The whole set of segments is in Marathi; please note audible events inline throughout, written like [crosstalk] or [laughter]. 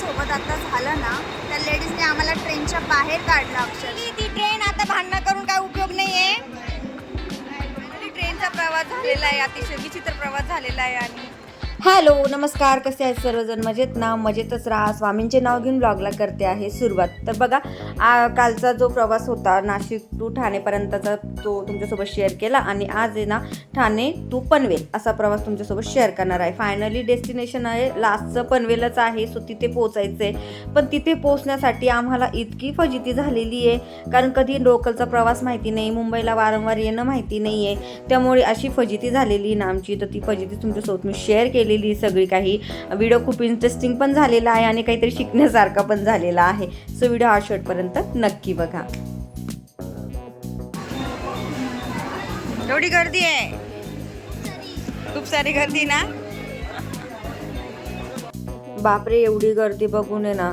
सोबत आता झालं ना त्या लेडीजने आम्हाला ट्रेनच्या बाहेर काढलं अक्षर ती ट्रेन आता भांडणं करून काय उपयोग नाहीये? ट्रेनचा प्रवास झालेला आहे अतिशय विचित्र प्रवास झालेला आहे आणि हॅलो नमस्कार. कसे आहेत सर्वजण? मजेत ना? मजेतच राहा. स्वामींचे नाव घेऊन ब्लॉगला करते आहे सुरुवात. तर बघा आ, कालचा जो प्रवास होता नाशिक टू ठाणेपर्यंतचा तो तुमच्यासोबत शेअर केला. आणि आज आहे ना ठाणे टू पनवेल असा प्रवास तुमच्यासोबत शेअर करणार आहे. फायनली डेस्टिनेशन आहे. लास्टचं पनवेलच आहे. सो तिथे पोचायचं आहे पण तिथे पोचण्यासाठी आम्हाला इतकी फजिती झालेली आहे. कारण कधी लोकलचा प्रवास माहिती नाही मुंबईला वारंवार येणं माहिती नाही आहे त्यामुळे अशी फजिती झालेली आहे ना आमची. तर ती फजिती तुमच्यासोबत मी शेअर केली केलेली सगळी काही व्हिडिओ खूप इंटरेस्टिंग पण झालेला आहे आणि काहीतरी शिकण्यासारखा पण झालेला आहे. सो व्हिडिओ हा शेवटपर्यंत नक्की बघा. एवढी गर्दी आहे. खूप सारी गर्दी ना? बापरे एवढी गर्दी बघून आहे ना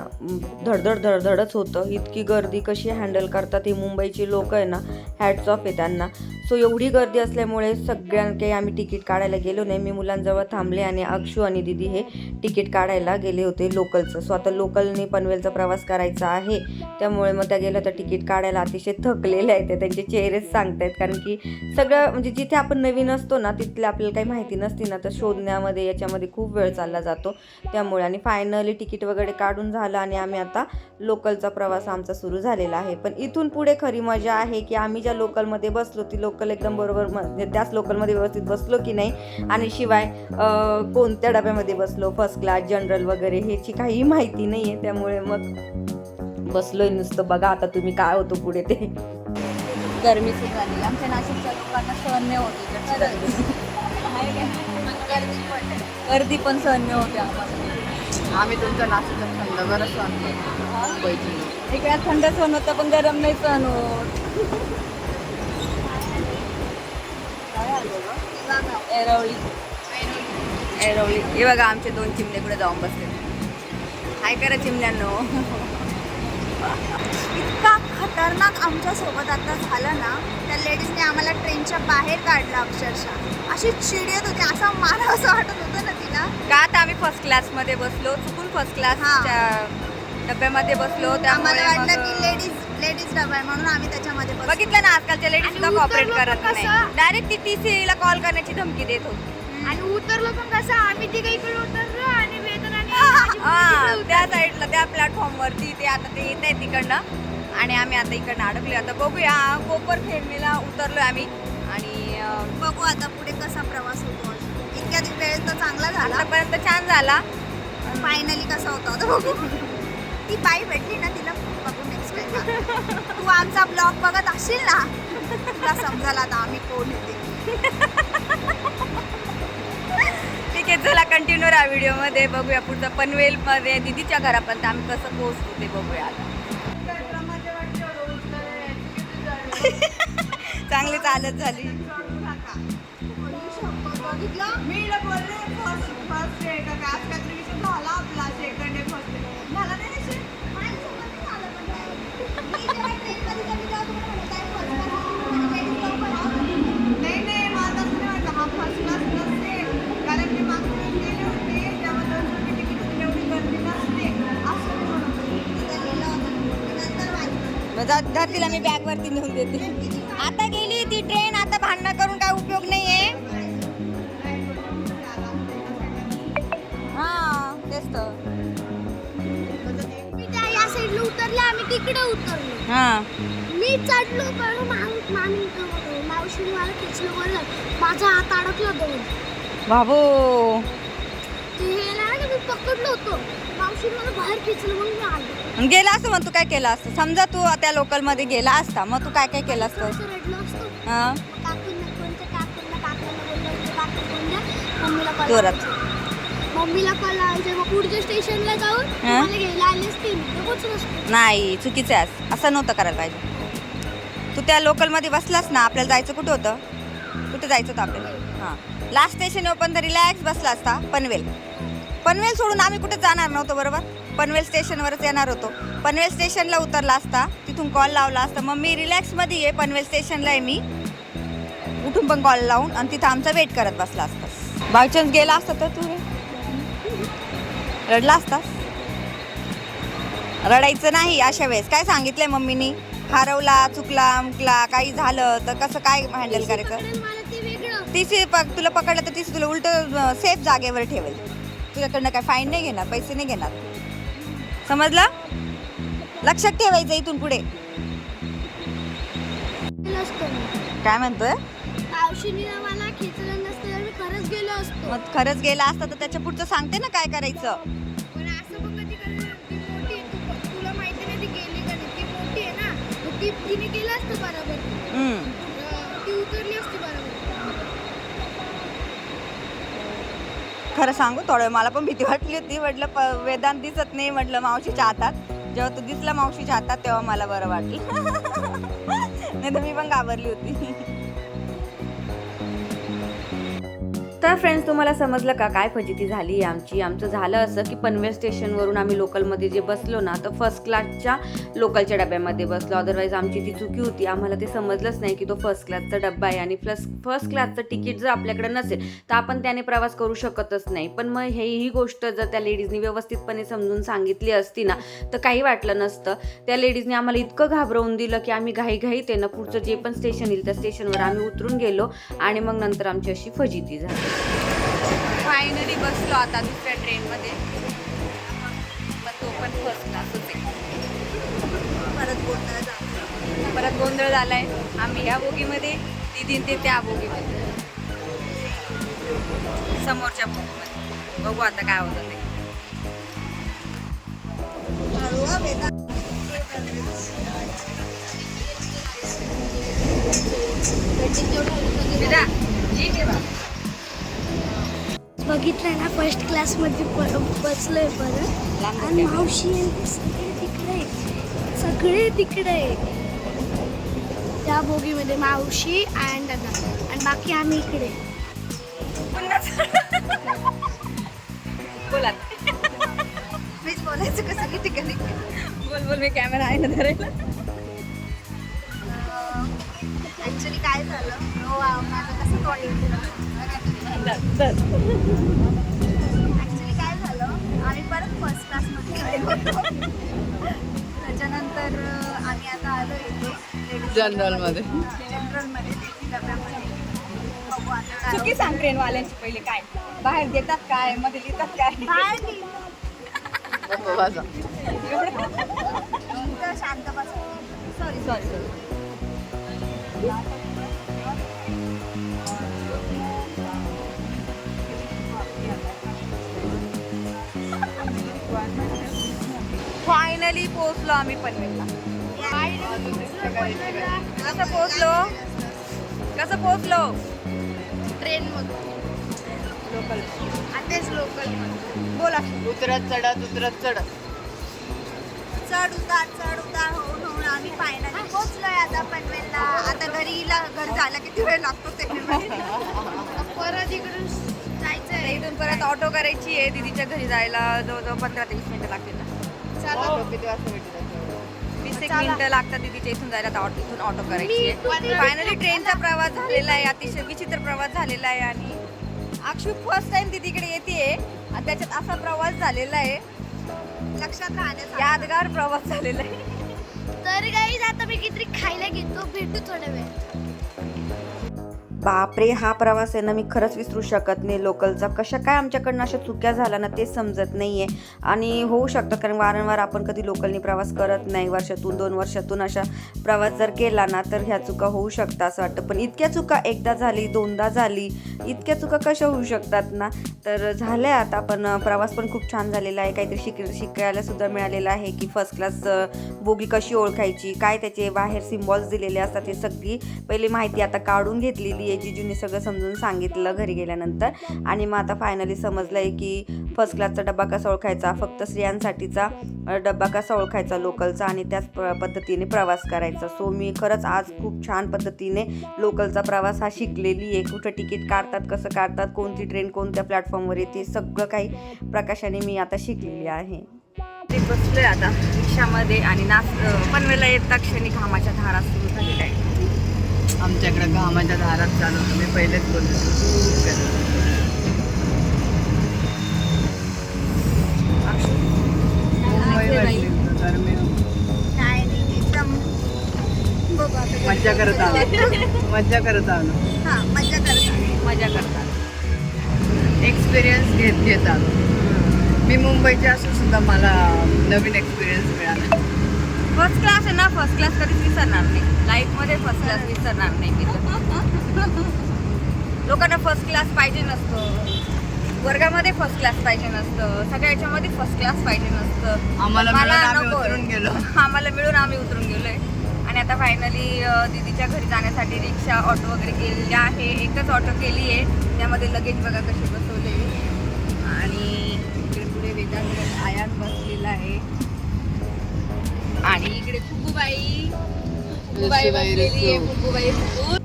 धडधड धडधडच होतं. इतकी गर्दी कशी हँडल करतात ही मुंबईची लोक आहे ना हॅट्स ऑफ आहे त्यांना. सो एवढी गर्दी असल्यामुळे सगळ्यां काही आम्ही तिकीट काढायला गेलो नाही. मी मुलांजवळ थांबले आणि अक्षू आणि दिदी हे तिकीट काढायला गेले होते लोकलचं सो आता लोकलनी पनवेलचा प्रवास करायचा आहे. त्यामुळे मग त्या गेल्या तर तिकीट काढायला अतिशय थकलेले आहेत. ते त्यांचे चेहरेच सांगतायत. कारण की सगळं म्हणजे जिथे आपण नवीन असतो ना तिथले आपल्याला काही माहिती नसते ना तर शोधण्यामध्ये याच्यामध्ये खूप वेळ चालला जातो. त्यामुळे आणि फायनली तिकीट वगैरे काढून झालं आणि आम्ही आता लोकलचा प्रवास आमचा सुरू झालेला आहे. पण इथून पुढे खरी मजा आहे की आम्ही ज्या लोकलमध्ये बसलो ती लोकल एकदम बरोबर म्हणजे त्याच लोकलमध्ये व्यवस्थित बसलो की नाही? आणि शिवाय कोणत्या डब्यामध्ये बसलो? फर्स्ट क्लास जनरल वगैरे ह्याची काही माहिती नाही आहे त्यामुळे मग बसलोय नुसतं. बघा आता तुम्ही काय होतो पुढे ते. गरमी सुरू झाली. आमच्या नाशिकच्या लोकांना सहन नाही होत [laughs] गर्दी पण सहन नाही होते आम्हाला. आम्ही तुमचं नाशिकचं थंड बरं सण मुंबईची इकडे थंड सण होतं पण गरम नाही सण होत एरवली एरवली हे बघा आमचे दोन चिमणे पुढे जाऊन बसले. काय करा चिमण्यांनो. इतका खतरनाक आमच्यासोबत आता झालं ना त्या लेडीजने आम्हाला ट्रेनच्या बाहेर काढलं अक्षरशः. अशी चिड येत होती असा मला असं वाटत होतं. का आता आम्ही फर्स्ट क्लासमध्ये बसलो चुकून फर्स्ट क्लासच्या डब्यामध्ये बसलो त्यामुळे आम्हाला वाटलं की मग- लेडीज लेडीज डबा आहे म्हणून आम्ही त्याच्यामध्ये बसलो. बघितलं ना आजकालच्या लेडीज सुद्धा कॉपरेट करत नाही. कसं? डायरेक्ट ती टीसीला कॉल करण्याची धमकी देत होती. आणि उतरलो पण कसं? आम्ही तिघ इकडे उतरलो आणि वेदनाने हा त्या साईडला त्या प्लॅटफॉर्म वरती ते आता ते येत आहे तिकडनं. आणि आम्ही आता इकडनं अडकलो आता बघूया कोपर खेळणीला उतरलोय आम्ही. आणि अं, बघू आता पुढे कसा प्रवास आतापर्यंत छान झाला. फायनली कसा होता आता बघू. ती बाई भेटली ना तिला बघू नेक्स्ट टाइम तू आमचा ब्लॉग बघत असशील ना तुला समजायला आता आम्ही कोण येते ठीक आहे चला कंटिन्यू राहा व्हिडिओमध्ये बघूया पुढचं पनवेलमध्ये दिदीच्या घरापर्यंत आम्ही कसं पोहोचतो ते बघूया आता. [laughs] चांगली चालत झाली. मी होते. धरतीला मी बॅग वरती नेऊन देते. आता गेली ती ट्रेन आता भांडणं करून काय उपयोग नाहीये. हा तेच तर. मी त्या या साईडला उतरले आम्ही तिकडे उतरलो हा. मी चढलो पण मामी मामी मावशीने मला खेचलं माझा हात अडकला दोन. बाबू. ते हे नाही मी पकडलो होतो. मग गेला असं मग तू काय केलं असतं? समजा तू त्या लोकलमध्ये गेला असता मग तू काय काय केलं असतं? हा? जोरात. लावायचा. मम्मीला कॉल लावायचा मग पुढच्या स्टेशनला जाऊन हा? मला घ्यायला आले असते मी पोचलो असतो नाही चुकीचं आहे असं. असं नव्हतं करायला पाहिजे. तू त्या लोकलमध्ये बसलास ना आपल्याला जायचं कुठं होतं? कुठं जायचं होतं आपल्याला? हां. लास्ट स्टेशन ओपन तर रिलॅक्स बसला असता पनवेल. पनवेल सोडून आम्ही कुठे जाणार नव्हतो बरोबर? पनवेल स्टेशनवरच येणार होतो. पनवेल स्टेशनला उतरला असता तिथून कॉल लावला असता. मग मी रिलॅक्समध्ये आहे पनवेल स्टेशनला आहे मी. उठून पण कॉल लावून आणि तिथं आमचा वेट करत बसला असता. बाय चान्स गेला असता तर तू? रडला असता? रडायचं नाही अशा वेळेस. काय सांगितलंय मम्मीनी? हरवला चुकला मुकला काही झालं तर कसं काय हँडल करायचं? तिचे पक तुला पकडलं तर तिचे तुला उलट सेफ जागेवर ठेवेल. तुझ्याकडनं काय फाईन नाही घेणार पैसे नाही घेणार. समजलं? लक्षात ठेवायचं इथून पुढे. काय म्हणतोय? मला खेचलं नसतं तर मी खरंच गेलो असतो. मग खरंच गेला असता तर त्याच्या पुढचं सांगते ना काय करायचं. पण असं बघ कधी कधी ती मोठी आहे, तू तुला माहिती नाही ती गेली का नाही. ती मोठी आहे ना मग ती तिने केलं असतं बरोबर. हम्म. अं, ती उतरली असती बरोबर. खरं सांगू थोडं मला पण भीती वाटली होती. म्हटलं प वेदांत दिसत नाही म्हटलं मावशीच्या हातात जेव्हा तू दिसला मावशीच्या हातात तेव्हा मला बरं वाटलं. [laughs] नाही तर मी पण घाबरली होती. [laughs] तर फ्रेंड्स तुम्हाला समजलं का काय फजिती झाली आमची? आमचं झालं असं की पनवेल स्टेशनवरून आम्ही लोकलमध्ये जे बसलो ना तर फर्स्ट क्लासच्या लोकलच्या डब्यामध्ये बसलो. अदरवाईज आमची ती चुकी होती. आम्हाला ते समजलंच नाही की तो फर्स्ट क्लासचा डब्बा आहे आणि प्लस फर्स्ट क्लासचं तिकीट जर आपल्याकडे नसेल तर आपण त्याने प्रवास करू शकतच नाही. पण मग हे ही गोष्ट जर त्या लेडीजनी व्यवस्थितपणे समजून सांगितली असती ना तर काही वाटलं नसतं. त्या लेडीजने आम्हाला इतकं घाबरवून दिलं की आम्ही घाईघाई ते ना पुढचं जे पण स्टेशन येईल त्या स्टेशनवर आम्ही उतरून गेलो आणि मग नंतर आमची अशी फजिती झाली. फायनली बसलो आता दुसऱ्या ट्रेनमध्ये पण तो पण फर्स्ट क्लासच आहे. परत गोंधळ झाला. परत गोंधळ झालाय. आम्ही ह्या बोगीमध्ये दिदी ते त्या बोगीमध्ये. समोरच्या बोगीमध्ये. बघू आता काय होतं ते. बेटा, जी ठेवा. बघितलं ना फर्स्ट क्लासमध्ये प- बसलोय परत आणि. मावशी सगळे तिकडे आहे. सगळे तिकडे आहे. त्या बोगीमध्ये मावशी आणि दादा आणि बाकी आम्ही इकडे बोला [laughs] मीच बोलायचं कसं की ठिकाणी बोल बोल मी कॅमेरा आहे ना धरायला ऍक्च्युली काय झालं? हो माझं कसं तोंड ऍक्च्युली काय झालं? आम्ही परत फर्स्ट क्लासमध्ये त्याच्यानंतर आम्ही आता आलो इथे. जनरलमध्ये जनरलमध्ये डब्यामध्ये चुकी सांग ट्रेनवाल्यांची पहिले काय? बाहेर देतात काय? मध्ये लिहितात काय? बाहेर नाही. इथं शांत बसा. सॉरी सॉरी सॉरी फायनली पोहोचलो आम्ही पनवेलला. कसं पोहोचलो? कसं पोहोचलो? ट्रेनमधून. लोकल आताच लोकल बोला. उतरत चढत उतरत चढत. चढ उतार चढ उतार होऊन होऊन आम्ही फायनली पोहोचलोय आता पनवेलला. आता घरीला घर जायला किती वेळ लागतो ते. परत इकडून जायचं इथून परत ऑटो करायची आहे दीदीच्या घरी जायला. जवळजवळ पंधरा ते वीस मिनिटं लागतील भेटतात वीस एक मिनिटं लागतात दीदीच्या इथून जायला. आता ऑटो इथून ऑटो करायची फायनली ट्रेनचा प्रवास झालेला आहे. अतिशय विचित्र प्रवास झालेला आहे आणि अक्षू फर्स्ट टाइम दीदीकडे येते आणि त्याच्यात असा प्रवास झालेला आहे. लक्षात राहण्याचा यादगार प्रवास झालेला आहे. तर काही आता मी किती खायला घेतो. भेटू थोड्या वेळ बापरे हा प्रवास आहे ना मी खरंच विसरू शकत नाही लोकलचा. कशा काय आमच्याकडनं अशा चुक्या झाल्या ना ते समजत नाही आहे आणि होऊ शकतं कारण वारंवार आपण कधी लोकलनी प्रवास करत नाही वर्षातून दोन वर्षातून अशा प्रवास जर केला ना तर ह्या चुका होऊ शकतात असं वाटतं. पण इतक्या चुका एकदा झाली दोनदा झाली इतक्या चुका कशा होऊ शकतात ना? तर झाल्या आता पण प्रवास पण खूप छान झालेला आहे. काहीतरी शिक शिकायला सुद्धा मिळालेलं आहे की फर्स्ट क्लास बोगी कशी ओळखायची काय त्याचे बाहेर सिम्बॉल्स दिलेले असतात हे सगळी पहिली माहिती आता काढून घेतलेली आहे. जिजूने सगळं समजून सांगितलं घरी गेल्यानंतर. आणि मग आता फायनली समजलं आहे की फर्स्ट क्लासचा डबा कसा ओळखायचा फक्त स्त्रियांसाठीचा डबा कसा ओळखायचा लोकलचा आणि त्याच प- पद्धतीने प्रवास करायचा. सो मी खरंच आज खूप छान पद्धतीने लोकलचा प्रवास हा शिकलेली आहे. कुठं तिकीट काढतात कसं काढतात कोणती ट्रेन कोणत्या प्लॅटफॉर्मवर येते सगळं काही प्रकाशाने मी आता शिकलेली आहे. ते बसलोय आता रिक्षामध्ये आणि नाच पनवेला येता क्षणी घामाच्या धारा सुरू झालेल्या आहेत. आमच्याकडं घामाच्या दारात चालू मी पहिलेच बोललो. मज्जा करत आलो. मज्जा करत आलो. मज्जा करत मजा करत एक्सपिरियन्स घेत घेत आलो. मी मुंबईच्या असून सुद्धा मला नवीन एक्सपिरियन्स मिळाला. फर्स्ट क्लास आहे ना फर्स्ट क्लास कधीच विसरणार नाही. लाईफमध्ये फर्स्ट क्लास विसरणार नाही मी तर. लोकांना फर्स्ट क्लास पाहिजे नसतं. वर्गामध्ये फर्स्ट क्लास पाहिजे नसतं. सगळ्या याच्यामध्ये फर्स्ट क्लास पाहिजे नसतं. आम्हाला. उतरून गेलो. [laughs] आम्हाला मिळून आम्ही उतरून गेलोय. आणि आता फायनली दीदीच्या घरी जाण्यासाठी रिक्षा ऑटो वगैरे केलेली आहे. एकच ऑटो केली आहे. त्यामध्ये लगेज बघा कसे बसवले आणि इकडे पुढे वेदांत आयान बसलेला आहे. आणि इकडे फुगूबाई रसूबाई, बसलेली आहे. फुगूबाई फुगू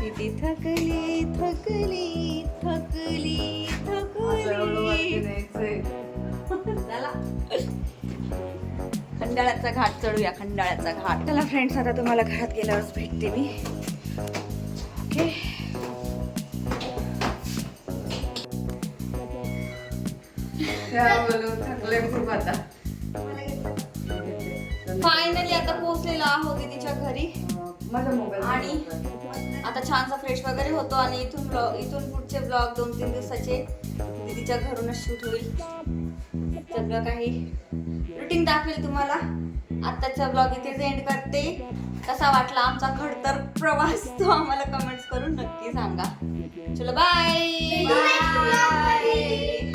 किती थकली थकली थकली थकली. खंडाळ्याचा घाट चढूया खंडाळ्याचा घाट. चला फ्रेंड्स आता तुम्हाला घरात गेल्यावरच भेटते मी. ओके फायनली आता. पोहोचलेलो आहोत दीदीच्या घरी. आणि आता छानसा फ्रेश वगैरे होतो आणि इथून vlog- इथून पुढचे ब्लॉग दोन तीन दिवसाचे दीदीच्या घरूनच शूट होईल. सगळं काही रुटीन दाखवेल तुम्हाला. आत्ताचा ब्लॉग इथेच एंड करते. कसा वाटला आमचा खडतर प्रवास तो आम्हाला कमेंट्स करून नक्की सांगा. चलो बाय बाय